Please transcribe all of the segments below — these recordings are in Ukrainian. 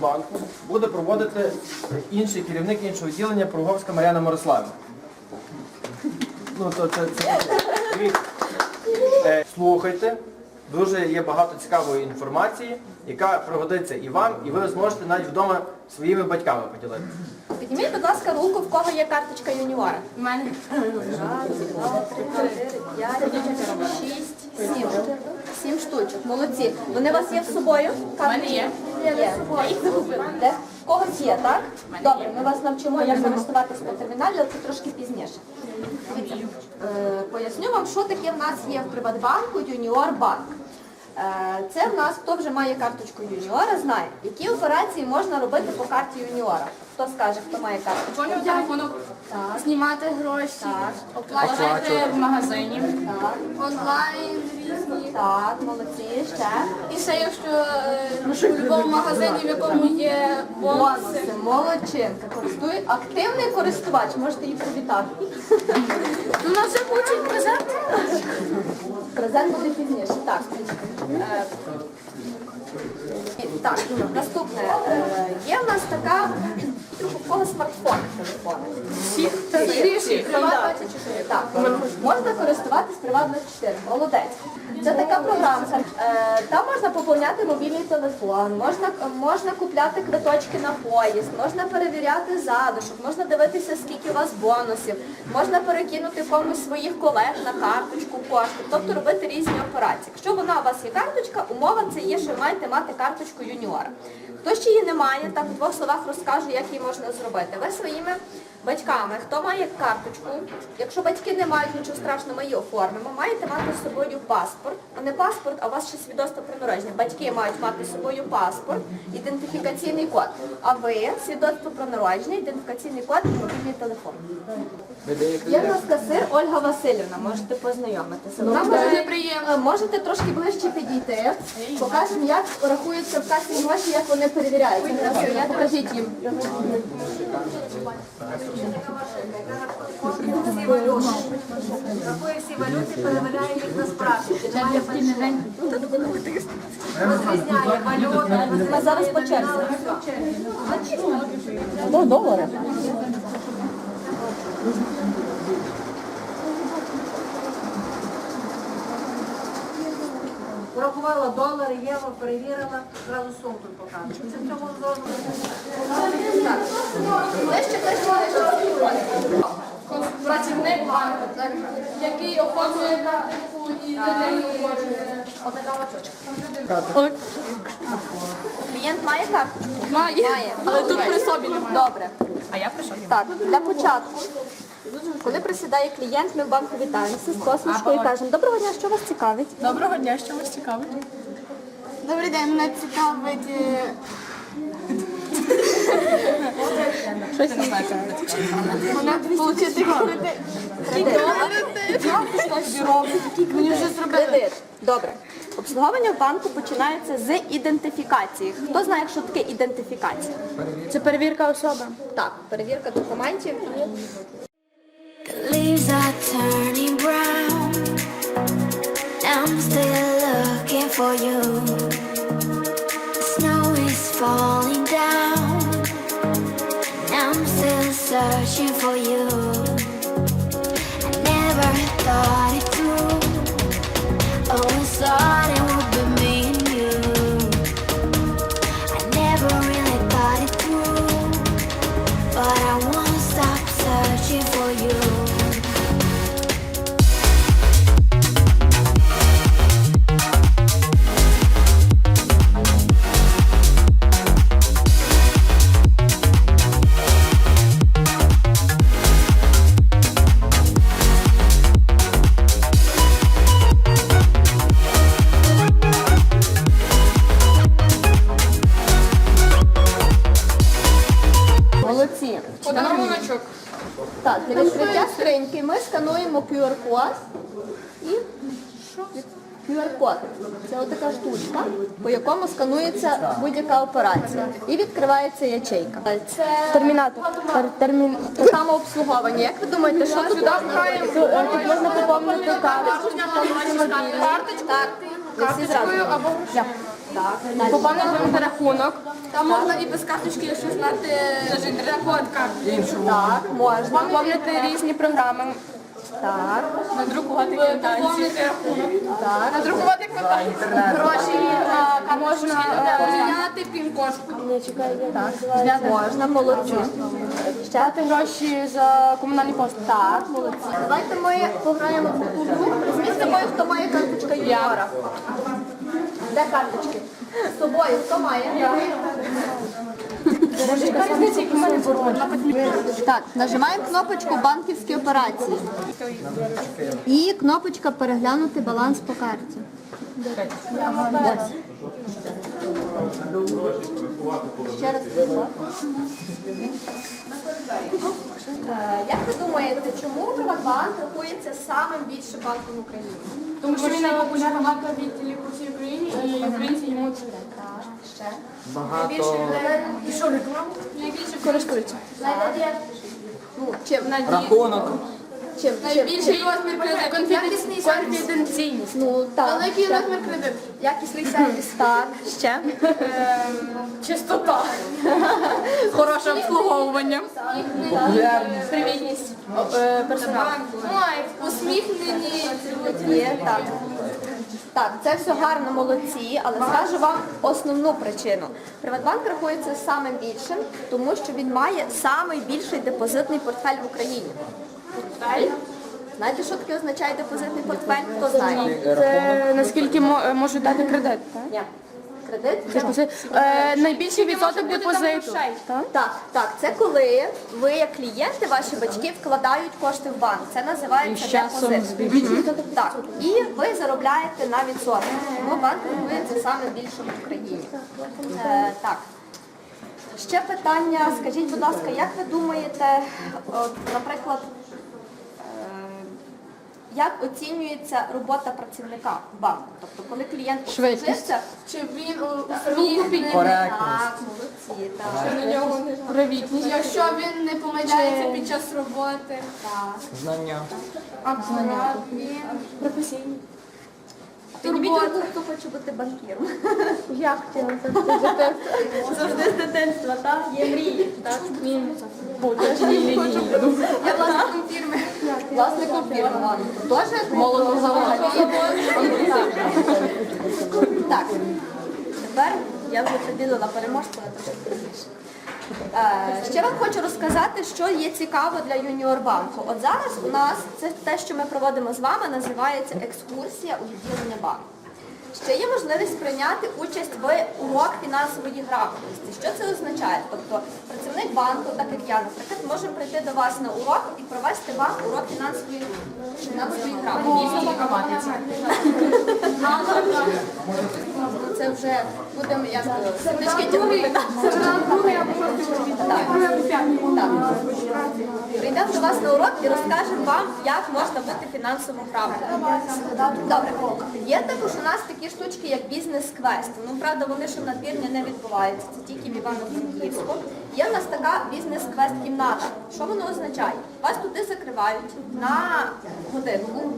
банку буде проводити інший керівник іншого відділення Пруговська Мар'яна Мирославівна. Ну, то це, це дивіться. Е, слухайте. Дуже є багато цікавої інформації, яка пригодиться і вам, і ви зможете навіть вдома своїми батьками поділитися. Підніміть, будь ласка, руку, в кого є карточка юніора. У мене Раз, два, три, чотири, п'ять, шість, сім. Сім штучок. Молодці. Вони у вас є з собою? У мене є. Є. Де? Когось є, так? Добре, ми вас навчимо, як користуватися по терміналі, але це трошки пізніше. Е, Поясню вам, що таке в нас є в Приватбанку Юніор Банк. Е, Це в нас, хто вже має карточку юніора, знає, які операції можна робити по карті юніора. Хто скаже, хто має карточку? Поняв телефону Так. знімати гроші, Так. оплачувати в магазині, Так, онлайн різні. так, молодці, ще. І ще якщо е, в будь-якому магазині, в якому є бонуси. Бонуси, молодчинка, користує. Активний користувач, можете її привітати. У нас вже хочуть презент. Презент буде пізніше. Так. Е, Так, наступне. Е, Є в нас така у кого смартфон телефони. Всіх всі. Приват24. Так, можна користуватись Приват24. Молодець. Це така програмка. Е, Там можна поповняти мобільний телефон, можна, можна купляти квиточки на поїзд, можна перевіряти задушок, можна дивитися, скільки у вас бонусів, можна перекинути комусь своїх колег на карточку кошти, тобто робити різні операції. Якщо вона у вас є карточка, умова це є, що ви маєте мати карточку юніора. Хто ще її не має, так в двох словах розкажу, як її можна зробити. Ви своїми батьками, хто має карточку, якщо батьки не мають нічого страшного, ми її оформимо, маєте мати з собою паспорт, а не паспорт, а у вас ще свідоцтво про народження. Батьки мають мати з собою паспорт, ідентифікаційний код. А ви свідоцтво про народження, ідентифікаційний код і мобільний телефон. Є в нас касир Ольга Васильівна, можете познайомитися. Вона може- Е, Можете трошки ближче підійти. Покажемо, як рахуються в касі гроші, як вони перевіряються. Покажіть їм. Рахує всі валюти, перевіряє їх на справді. Чи. Розрізняє валюти, зараз по черзі. До долари. Порахувала долари, євро, перевірила, зразу сумку показує. Це в цьому зону. Ближче, ближче, ближче. Працівник банку, який оформлює карточку і неї оформлює. Отака очочка. Клієнт має? Має, Має. але тут при собі немає. Добре. А я прийшов. Так, для початку. Коли присідає клієнт, ми в банку вітаємося з посмішкою і кажемо, доброго дня, що вас цікавить? Доброго дня, що вас цікавить? Добрий день, мене цікавить. е, Щось не знаю, що мене цікавить. Мене отримати кредит. Мені вже зробили. Кредит. Добре. Обслуговування в банку починається з ідентифікації. Хто знає, що таке ідентифікація? Це перевірка особи. Так, перевірка документів. Leaves are turning brown. I'm still looking for you. Snow is falling down. I'm still searching for you. Скриньки ми скануємо QR-код і QR-код. Це отака штучка, по якому сканується будь-яка операція. І відкривається ячейка. Це термінатор. Термін... Самообслуговування. Як ви думаєте, що тут? Можна поповнити карточку. Карточку. Або Я. Так, далі. Поповнити рахунок. Там можна і без карточки, якщо знати код карти. Так, можна. Поповнити різні програми. Так, Надрукувати квитанції. так. Надрукувати квитанції. Гроші. А можна поміняти пін-код. Так, можна, молодці. Ще гроші за комунальні послуги. так, молодці. Давайте ми пограємо в гру. З хто має карточка юніора. Де карточки? З собою, хто має? Так, нажимаємо кнопочку банківські операції. І кнопочка переглянути баланс по карті. Ось. Ще раз Як ви думаєте, чому Приватбанк рахується самим більшим банком в Україні? Тому що він найпопулярніший відділі по всій Україні і українці йому це Так, ще. Багато І що рекламу? Найбільше користуються. Ну, чим? рахунок. Чим? Найбільший розмір кредиту. Якісний сервіс. Конфіденційність. Ну, так. Великий ще. розмір кредиту. Якісний сервіс. Так, ще. Чистота. Хороше обслуговування. Привітність. Е, Персоналу. Ой, усміхнені. Є, так. Так, це все гарно, молодці, але скажу вам основну причину. Приватбанк рахується самим більшим, тому що він має самий більший депозитний портфель в Україні. Знаєте, що таке означає депозитний портфель? Хто знає? Це наскільки мо- можуть дати кредит, так? Ні. Кредит? Це, е, найбільший відсоток депозиту. Так? Так, так, це коли ви як клієнти, ваші батьки вкладають кошти в банк. Це називається депозит. Так, і ви заробляєте на відсоток. Тому банк рахується саме більшим в Україні. Е, так. Ще питання, скажіть, будь ласка, як ви думаєте, от, наприклад, як оцінюється робота працівника в банку? Тобто, коли клієнт Швидкість. обслужився, Чи він усміхнений? Коректність. так, молодці, так. На нього привітність. Якщо він не помиляється під час роботи. так. Знання. Акція. Він професійний. Підніміть хто хоче бути банкіром. Я хотіла це завжди з дитинства, так? Є мрії, так? Я власником фірми. Власником фірми, ладно. Теж молодо заводить. Так, тепер я вже поділила переможку, але трошки пізніше. Е, Ще вам хочу розказати, що є цікаво для юніор банку. От зараз у нас це те, що ми проводимо з вами, називається екскурсія у відділення банку. Ще є можливість прийняти участь в урок фінансової грамотності. Що це означає? Тобто працівник банку, так як я, наприклад, може прийти до вас на урок і провести вам урок фінансової, фінансової грамотності. Це вже будемо. Так. Прийдемо до вас на урок і розкажемо вам, як можна бути фінансово грамотним. Добре. Є також у нас такі штучки, як бізнес-квест. Ну, правда, вони ще на пірні не відбуваються, це тільки в Івано-Франківську. Є в нас така бізнес-квест-кімната. Що воно означає? Вас туди закривають на годинку.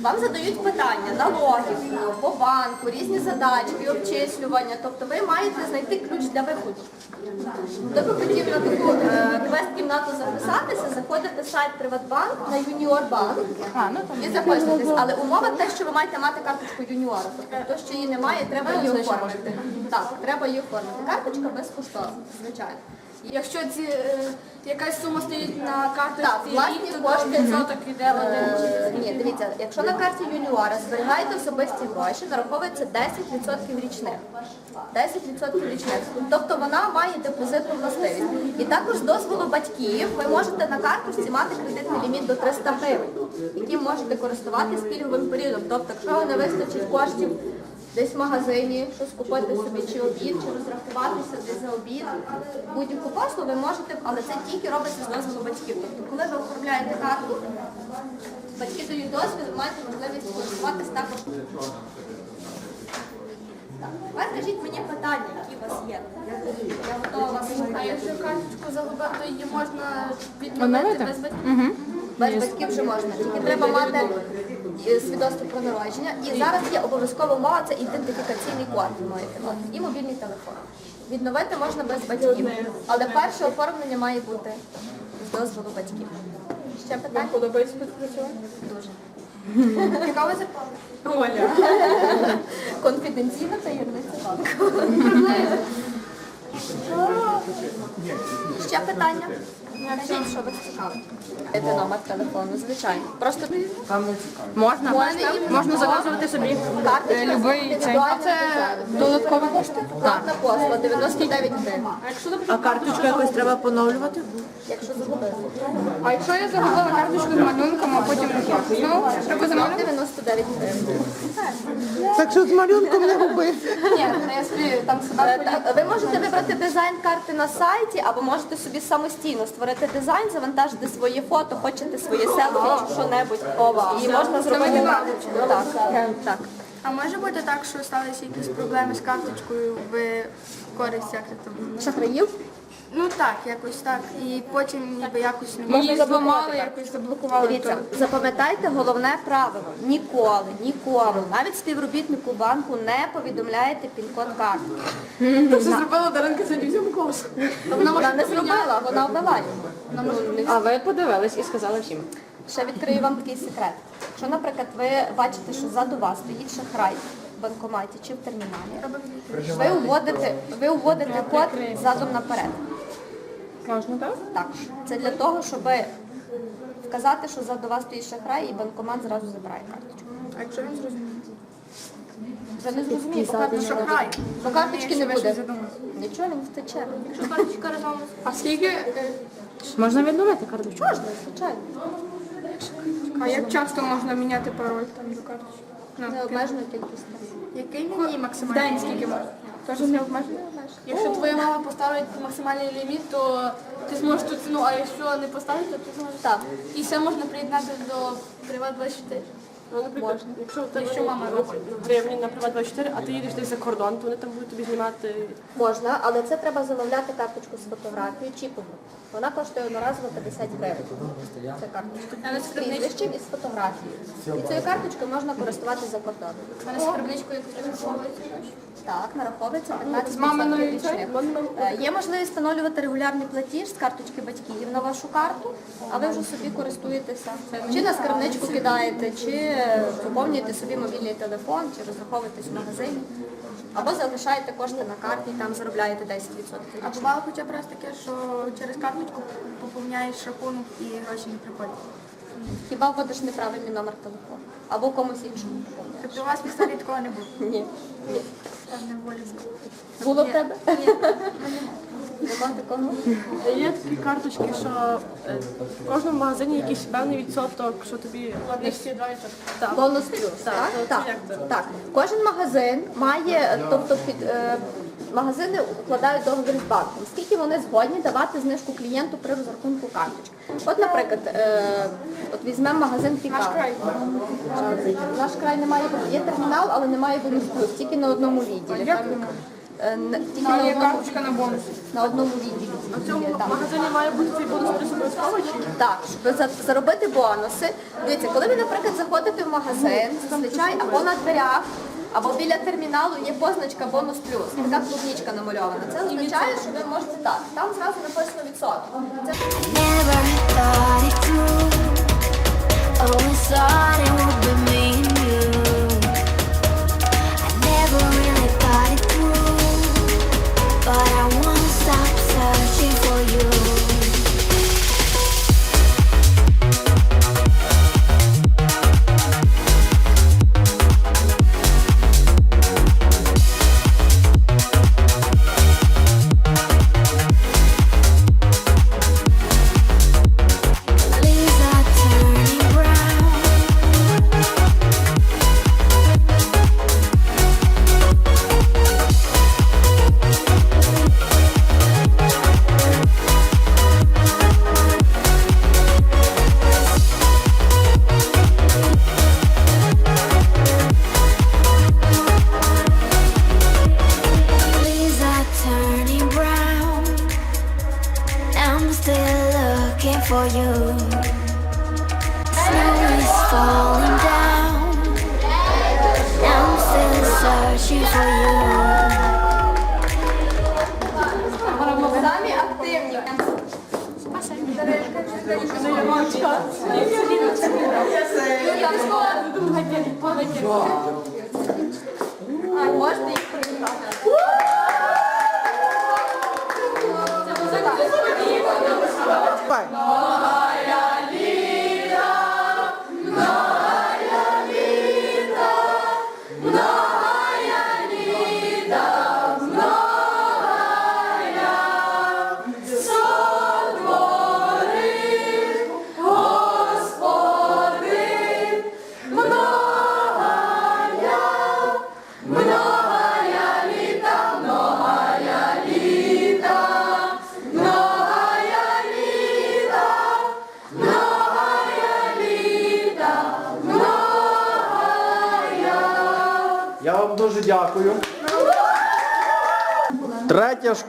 Вам задають питання на логіку, по банку, різні задачки, обчислювання. Тобто ви маєте знайти ключ для виходу. Хто би хотів на таку е, квест-кімнату записатися, заходите в сайт Приватбанк на Юніорбанк і записуєтесь. Але умова те, що ви маєте мати карточку юніора. Тобто хто ще її не має, треба її оформити. Так, треба її оформити. Карточка безкоштовна, звичайно. Якщо ці, е, якась сума стоїть на карточці, Так, власні то кошти. йде в один. Е, Ні, дивіться, якщо на карті юніора зберігаєте особисті гроші, нараховується 10% річних. 10% річних. Тобто вона має депозитну властивість. І також з дозволу батьків ви можете на карточці мати кредитний ліміт до 300 гривень, яким можете користуватися пільговим періодом. Тобто, якщо не вистачить коштів десь в магазині, щось купити собі чи обід, чи розрахуватися десь за обід, будь-яку послугу ви можете, але це тільки робиться з дозволу батьків. Тобто, коли ви оформляєте карту, батьки дають дозвіл, ви маєте можливість користуватись також. Тепер кажіть мені питання, які у вас є. Я готова вас А слухати. якщо карточку загубив, то її можна відновити без батьків? Без батьків вже можна. Тільки треба мати свідоцтво про народження. І зараз є обов'язкова умова, це ідентифікаційний код маєте мати і мобільний телефон. Відновити можна без батьків, але перше оформлення має бути з дозволу батьків. Ще питання? Подобається тут працювати? Дуже. Яка ви зарплата? Оля. Конфіденційна таємниця банку. Ще питання? Кажіть, що вас цікавить. Це номер телефону, звичайно. Просто Там не цікаво. Можна. Можна заказувати собі. карточка любий цей. А це дизайн. Додаткові кошти? Платна послуга, 99 гривень. А якщо, А карточку якось треба поновлювати? Якщо загубили. а якщо я загубила карточку з малюнком, а потім ну, треба замовити? 99 гривень. Так що з малюнком не губи. Ні, ну, там Е, та- Ви можете вибрати дизайн карти на сайті, або можете собі самостійно створити дизайн, завантажити своє фото, хочете своє селфі чи що-небудь. І можна зробити. Так, так. А може бути так, що сталися якісь проблеми з карточкою в користь як це там? Шахраїв? Ну так, якось так. І потім ніби якось не Можна можна зламали, якось заблокували. Дивіться, запам'ятайте головне правило. Ніколи, ніколи, навіть співробітнику банку не повідомляєте пін-код карти. Це зробила Даринка за Миколас. Вона не зробила, вона ввела його. Ну, А ви подивились і сказали всім. Ще відкрию вам такий секрет. Якщо, наприклад, ви бачите, що ззаду вас стоїть шахрай в банкоматі чи в терміналі, ви вводите, ви вводите код задом наперед. Можна, так? Так, це для того, щоб вказати, що ззаду вас стоїть шахрай і банкомат зразу забирає карточку. А якщо він зрозуміє? Вже не зрозуміє, бо карточки не шахрай. буде. Бо карточки не буде. Нічого він втече. Якщо карточка разом А скільки, е, Можна відновити карточку? Можна, звичайно. А як часто можна міняти пароль там до карточки? Ну, Необмежена кількість. який мені максимальний? день скільки можна? Тож не обмежено? Якщо твоя мама поставить максимальний ліміт, то ти зможеш ту ціну, а якщо не поставить, то ти зможеш. Так. І все можна приєднати до Приват 24. Ну, наприклад, якщо в тебе Якщо мама гривні на Приват 24, а ти їдеш десь за кордон, то вони там будуть тобі знімати. Можна, але це треба замовляти карточку з фотографією чіпову. Вона коштує одноразово 50 гривень. Це карточка. З прізвищем і з фотографією. І цією карточкою можна користуватися за кордоном. мене з скарбничкою якось розраховується. Так, нараховується 15 річних. Е, Є можливість встановлювати регулярний платіж з карточки батьків на вашу карту, а ви вже собі користуєтеся. Чи на скарбничку кидаєте, чи поповнюєте собі мобільний телефон, чи розраховуєтесь в магазині. Або залишаєте кошти на карті і там заробляєте 10% А бувало хоча б раз таке, що через карточку поповняєш рахунок і гроші не приходять. Хіба вводиш неправильний номер телефону? Або комусь іншому поповняєш? Тобто у вас в історії такого не було? Ні. Там не волі. Було в тебе? Нема такого? Є такі карточки, що е, в кожному магазині якийсь певний відсоток, що тобі Так. Бонус плюс, так? то Так, як це? так. Кожен магазин має, тобто під, е, магазини укладають договір з банком. Скільки вони згодні давати знижку клієнту при розрахунку карточки. От, наприклад, е, от візьмемо магазин Пікал. Наш край. Наш край немає, є термінал, але немає бонус плюс, тільки на одному відділі. Там, е, Тільки на Є одному, карточка на бонус. На одному відділі. В цьому Там. магазині має бути цей бонус плюс обов'язково чи? Так, щоб за- заробити бонуси. Дивіться, коли ви, наприклад, заходите в магазин, зазвичай або на дверях, або біля терміналу є позначка бонус плюс. Така клубнічка намальована. Це означає, що ви можете так. Там зразу написано відсоток. Це Never thought it through. Always thought it would be А, можете їх привітати. Я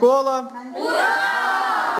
вам